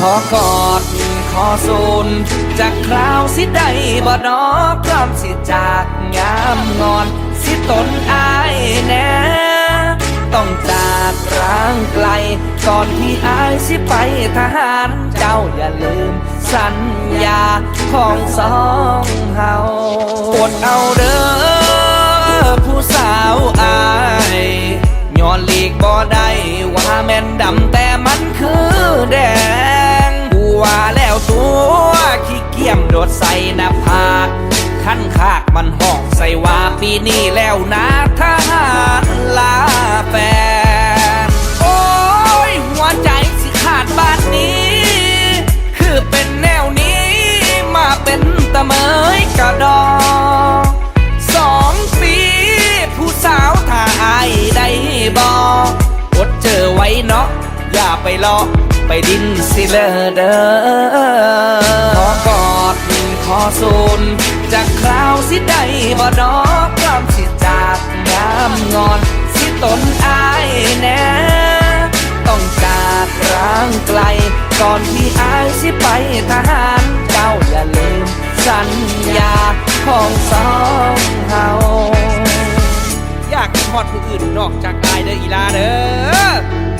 ขอกอดขอสูนจากคราวสิได้บ่ดอกพร้อมสิจากงามงอน สิตนอายแน่ต้องจากร้างไกล ก่อนที่อายสิไปทหารเจ้าอย่าลืมสัญญาของสองเฮาอดเอาเด้อผู้สาวอายย้อนหลีกบ่ได้ว่าแม่นดำแต่มัน หน้าผากขั้นขากมันหอกใส่ว่าปีนี้แล้วนะทหารลาแฟนโอ้ยหัวใจสิขาดบาดนี้ คือเป็นแนวนี้มาเป็นตะเมยกระดองสองปี ผู้สาวถ้าอายได้บอกอดเจอไว้เนาะอย่าไปลอไปดินสิเลอเด้อขอกอดขอ สูนจากคราวสิได้บ่ดอกพร้อมสิจากน้ำงอน สิตนอายแน่ต้องจากร่างไกล ก่อนที่อายสิไปทหารเจ้าอย่าลืมสัญญาของสองเฮาากกินฮอดผู้อื่นนอกจากอายเด้ออีลาเด้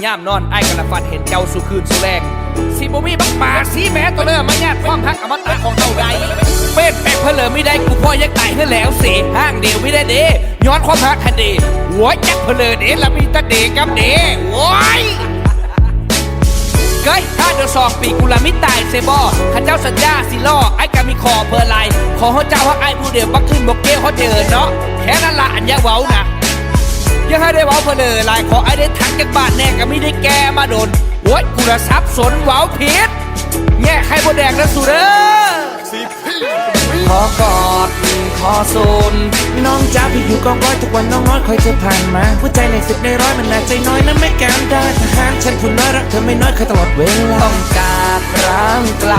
อย่ามนอนไอ้ายกระฟันเห็นเจ้าสุคืนสุแรงสิบ่มีบักปากสีแม้ตัวเด้อมาญาติความฮักอมตะของเฮาใดเป็ดแปลกเพลอไม่ได้กูพ่อยังตายเฮือแล้วเสห้างเดียวไม่ได้เด้ย้อนความฮักคันเดหัวจักเพนเลอเด้ละมีตะเดกับเดโว้ยเกยถ้าเดือสองปีกูละม่ตายเซบอข้าเจ้าสัญญาสิล่อไอ้กามีคอเบอร์ไลขอเขาเจ้าว่าไอ้ผู้เดียวบักขึ้นบอกเก้เขาเจอเนาะแค่นั้นละอันยาเว้านะ ยังให้ได้ว้าเพลยลายขอไอ้ได้ทักจากบ้านแน่ก็ไม่ได้แกมาโดนโว้ยกูละซับสนว้าผิดแง่ใครบดแดงนะสุเด้อขอกอดขอสูนน้องจ้าพี่อยู่กองร้อยทุกวันน้องน้อยคอยเธอผ่านมาหัวใจในสิบในร้อยมันน่าใจน้อยนะไม่แก้มได้ทหารฉันผู้น้อยรักเธอไม่น้อยเคยตลอดเวลาต้องจากร้างไกล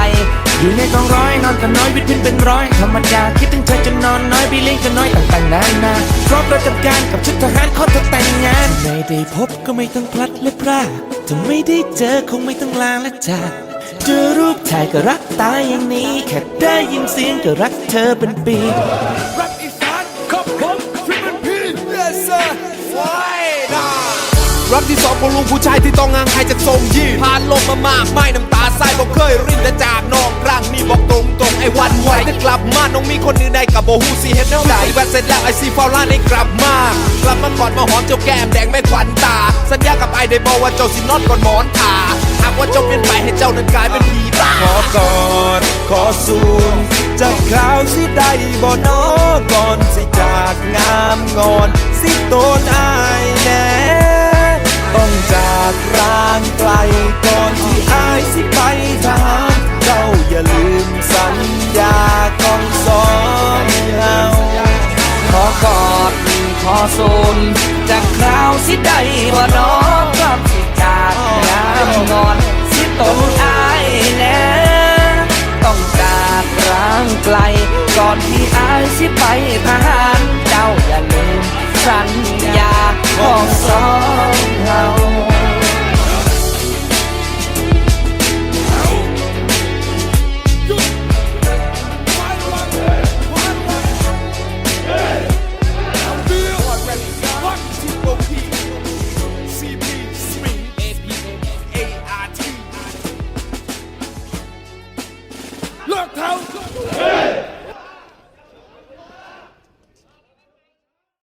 อยู่ในกองร้อยนอนกันน้อยวิตวินเป็นร้อยธรรมดาคิดถึงเธอจนนอนน้อยบีเลี้ยงกันน้อยต่างๆนานาครบประจำการกับชุดทหารขอเธอแต่งงานไม่ได้พบก็ไม่ต้องพลัดและพรากถ้าไม่ได้เจอคงไม่ต้องลาและจากเจอรูปถ่ายก็รักตายอย่างนี้ แค่ได้ยินเสียงก็รักเธอเป็นปีรักอีสานครับผมฟิมันพี yes sir ไว้ดารักที่สองของลุงผู้ชายที่ต้องห่างหายจากทรงยีนผ่านลมมามากไม่น้ำตาใสบอ ก็เคยรินแต่จากนองครั้งนี้บอกตรงตรงๆไอ้วันไหวจะกลับมาน้องมีคนอื่นใดกับโบฮูซีเห็นแนวไหนแวะเสร็จแล้วไอซีฟาวล่าในกลับมากลับมากอดมาหอมเจ้าแก้มแดงไม่ขวัญตา สัญญากับไอได้บอกว่าเจ้าสินอนก่อนหมอนขาหากว่าเจ้าเปลี่ยนไปให้เจ้านั้นกลายเป็นผีบ้าขอกอดขอสูนจากคราวสิได้บ่นอก่อนสิจากงามงอนสิโตนอา อสูนจากคราวสิได้บ่น้องพร้อมสิจากยามงอน สิตนอายแน่ต้องจากร่างไกล ก่อนที่อายสิไปทหารเจ้าอย่าลืมสัญญาของสองเรา เลิกท